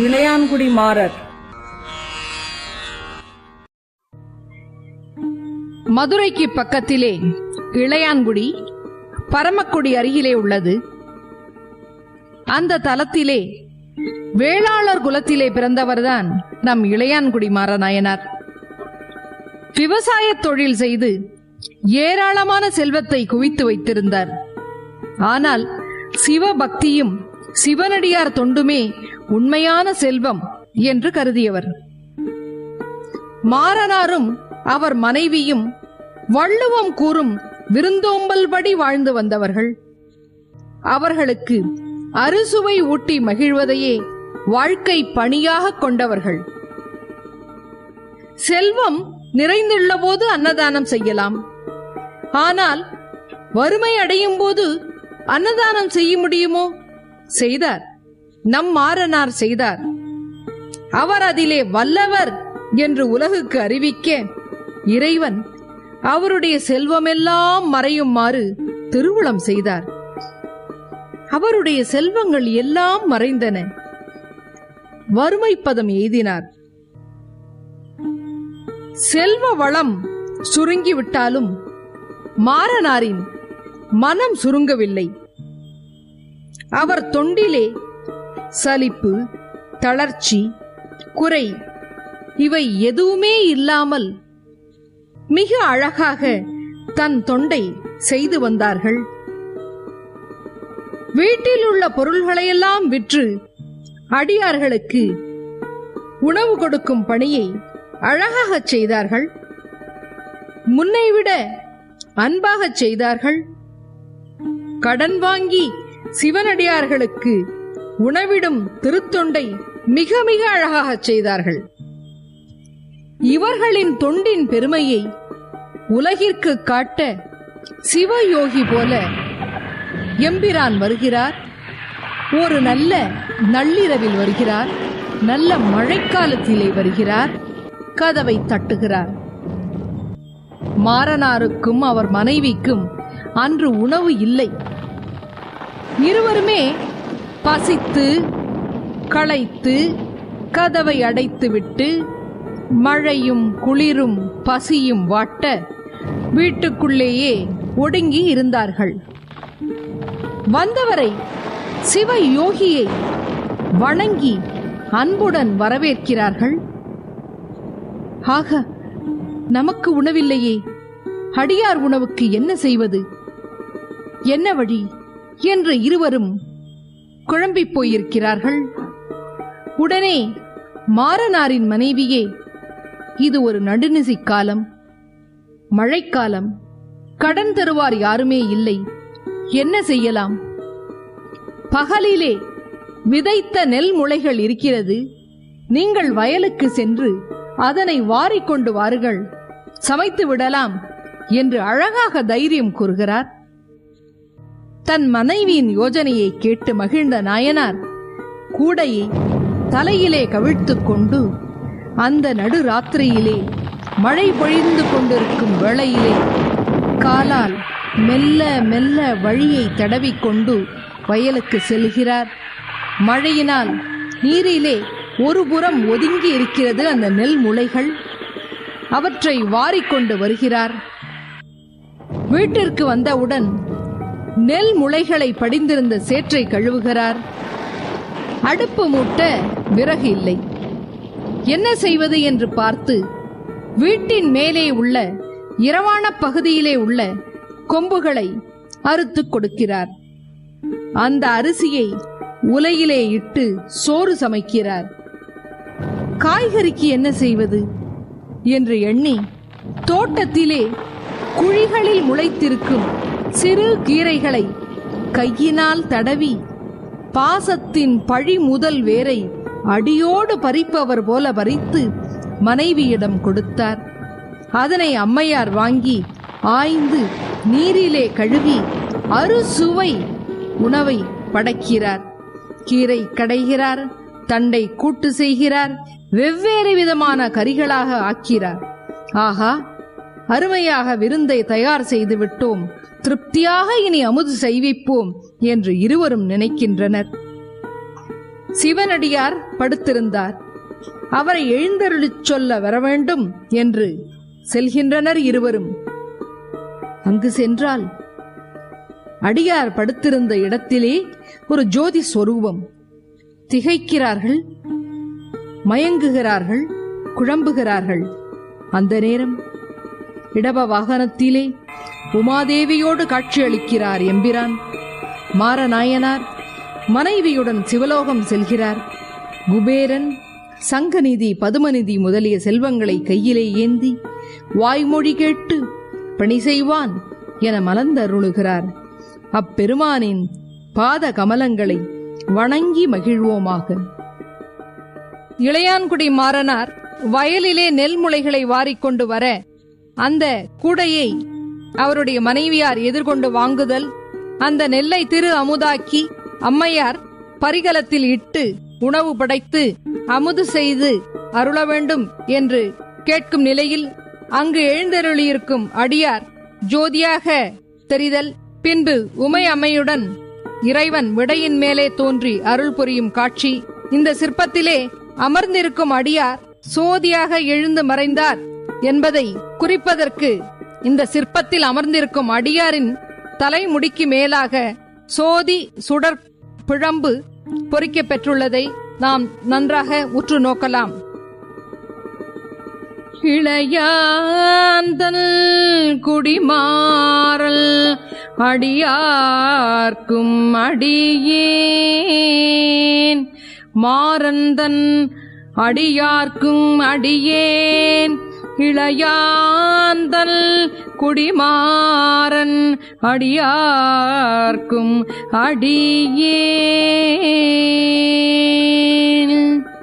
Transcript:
இளையான்குடி மாறர். மதுரைக்கு பக்கத்திலே இளையான்குடி பரமக்குடி அருகிலே உள்ளது. அந்த தலத்திலே வேளாளர் குலத்திலே பிறந்தவர்தான் நம் இளையான்குடி மாறநாயனார் விவசாய தொழில் செய்து ஏராளமான செல்வத்தை குவித்து வைத்திருந்தார். ஆனால் சிவபக்தியும் சிவனடியார் தொண்டுமே உண்மையான செல்வம் என்று கருதியவர். மாறனாரும் அவர் மனைவியும் வள்ளுவம் கூறும் விருந்தோம்பல்படி வாழ்ந்து வந்தவர்கள். அவர்களுக்கு அறுசுவை ஊட்டி மகிழ்வதையே வாழ்க்கை பணியாக கொண்டவர்கள். செல்வம் நிறைந்துள்ள போது அன்னதானம் செய்யலாம். ஆனால் வறுமை அடையும் போது அன்னதானம் செய்ய முடியுமோ? செய்தார். நம் மாறனார் செய்தார். அவர் அதிலே வல்லவர் என்று உலகுக்கு அறிவிக்க இறைவன் அவருடைய செல்வமெல்லாம் மறையுமாறு திருவுளம் செய்தார். அவருடைய செல்வங்கள் எல்லாம் மறைந்தன. வறுமை பதம் எய்தினார். செல்வ வளம் சுருங்கிவிட்டாலும் மாறனாரின் மனம் சுருங்கவில்லை. அவர் தொண்டிலே சலிப்பு தளர்ச்சி குறை இவை எதுவுமே இல்லாமல் மிக அழகாக தன் தொண்டை செய்து வந்தார்கள். வீட்டில் உள்ள பொருள்களையெல்லாம் விற்று அடியார்களுக்கு உணவு கொடுக்கும் பணியை அழகாகச் செய்தார்கள். முன்னைவிட அன்பாகச் செய்தார்கள். கடன் வாங்கி சிவனடியார்களுக்கு உணவிடும் திருத்தொண்டை மிக மிக அழகாகச் செய்தார்கள். இவர்களின் தொண்டின் பெருமையை உலகிற்கு காட்ட சிவயோகி போல எம்பிரான் வருகிறார். ஒரு நல்ல நள்ளிரவில் வருகிறார். நல்ல மழைக்காலத்திலே வருகிறார். கதவை தட்டுகிறார். மாறனாருக்கும் அவர் மனைவிக்கும் அன்று உணவு இல்லை. இருவருமே பசித்து களைத்து கதவை அடைத்துவிட்டு மழையும் குளிரும் பசியும் வாட்ட வீட்டுக்குள்ளேயே ஒடுங்கி இருந்தார்கள். வந்தவரை சிவ யோகியை வணங்கி அன்புடன் வரவேற்கிறார்கள். ஆக நமக்கு உணவில்லையே. அடியார் உணவுக்கு என்ன செய்வது? என்ன வழி? என்று இருவரும் குழம்பிப் போயிருக்கிறார்கள் உடனே மாறனாரின் மனைவியே இது ஒரு நடுநிசி காலம் மழைக்காலம் கடன் தருவார் யாருமே இல்லை என்ன செய்யலாம்? பகலிலே விதைத்த நெல் முளைகள் இருக்கிறது நீங்கள் வயலுக்கு சென்று அதனை வாரிக்கொண்டு வாருங்கள் சமைத்து விடலாம் என்று அழகாக தைரியம் கூறுகிறார். தன் மனைவியின் யோஜனையை கேட்டு மகிழ்ந்த நாயனார் கூடையை தலையிலே கவிழ்த்து கொண்டு அந்த நடு ராத்திரியிலே மழை பொழிந்து கொண்டிருக்கும் வேளையிலே காலால் மெல்ல மெல்ல வழியை தடவிக்கொண்டு வயலுக்கு செல்கிறார். மழையினால் நீரிலே ஒரு புறம் ஒதுங்கி இருக்கிறது அந்த நெல் முளைகள். அவற்றை வாரிக்கொண்டு வருகிறார். வீட்டிற்கு வந்தவுடன் நெல் முளைகளை படிந்திருந்த சேற்றை கழுவுகிறார். அடுப்பு மூட்ட விறகு இல்லை. என்ன செய்வது என்று பார்த்து வீட்டின் மேலே உள்ள இரவான பகுதியிலே உள்ள கொம்புகளை அறுத்து கொடுக்கிறார். அந்த அரிசியை உலையிலே இட்டு சோறு சமைக்கிறார். காய்கறிக்கு என்ன செய்வது? என்று எண்ணி தோட்டத்திலே குழிகளில் முளைத்திருக்கும் சிறு கீரைகளை கையினால் தடவி பாசத்தின் பழி முதல் வேரை அடியோடு பறிப்பவர் போல பறித்து மனைவியிடம் கொடுத்தார். அதனை அம்மையார் வாங்கி ஆய்ந்து நீரிலே கழுவி அறுசுவை உணவை படைக்கிறார். கீரை கடைகிறார் தண்டை கூட்டு செய்கிறார் வெவ்வேறு விதமான கறிகளாக ஆக்கிறார். ஆகா அருமையாக விருந்தை தயார் செய்து விட்டோம் திருப்தியாக இனி அமுது செய்விப்போம் என்று இருவரும் நினைக்கின்றனர். சிவனடியார் படுத்திருந்தார். அவரை எழுந்தருளிச் சொல்ல வரவேண்டும் என்று செல்கின்றனர் இருவரும். அங்கு சென்றால் அடியார் படுத்திருந்த இடத்திலே ஒரு ஜோதி சொரூபம். திகைக்கிறார்கள் மயங்குகிறார்கள் குழம்புகிறார்கள். அந்த நேரம் இடப வாகனத்திலே உமாதேவியோடு காட்சியளிக்கிறார் எம்பிரான். மாரநாயனார் மனைவியுடன் சிவலோகம் செல்கிறார். குபேரன் சங்கநிதி பதுமநிதி முதலிய செல்வங்களை கையிலே ஏந்தி வாய்மொழி கேட்டு பணி செய்வான் என மலர்ந்தருளுகிறார். அப்பெருமானின் பாத கமலங்களை வணங்கி மகிழ்வோமாக. இளையான்குடி மாறனார் வயலிலே நெல் முளைகளை வாரிக்கொண்டு வர அந்த கூடையை அவருடைய மனைவியார் எதிர்கொண்டு வாங்குதல் அந்த நெல்லை திரு அமுதாக்கி அம்மையார் பரிகலத்தில் இட்டு உணவு படைத்து அமுது செய்து அருள வேண்டும் என்று கேட்கும் நிலையில் அங்கு எழுந்தருளியிருக்கும் அடியார் ஜோதியாக தெரிதல். பின்பு உமை அம்மையுடன் இறைவன் விடையின் மேலே தோன்றி அருள் புரியும் காட்சி. இந்த சிற்பத்திலே அமர்ந்திருக்கும் அடியார் சோதியாக எழுந்து மறைந்தார். என்பதை குறிப்பதற்கு இந்த சிற்பத்தில் அமர்ந்திருக்கும் அடியாரின் தலைமுடிக்கு மேலாக சோதி சுடர் பிழம்பு பொறிக்கப்பெற்றுள்ளதை நாம் நன்றாக உற்று நோக்கலாம். இளையாந்தல் குடிமாறல் அடியார்க்கும் அடியேன். மாறந்தன் அடியார்க்கும் அடியேன். இளையாந்தல் குடிமாறன் அடியார்க்கும் அடியே「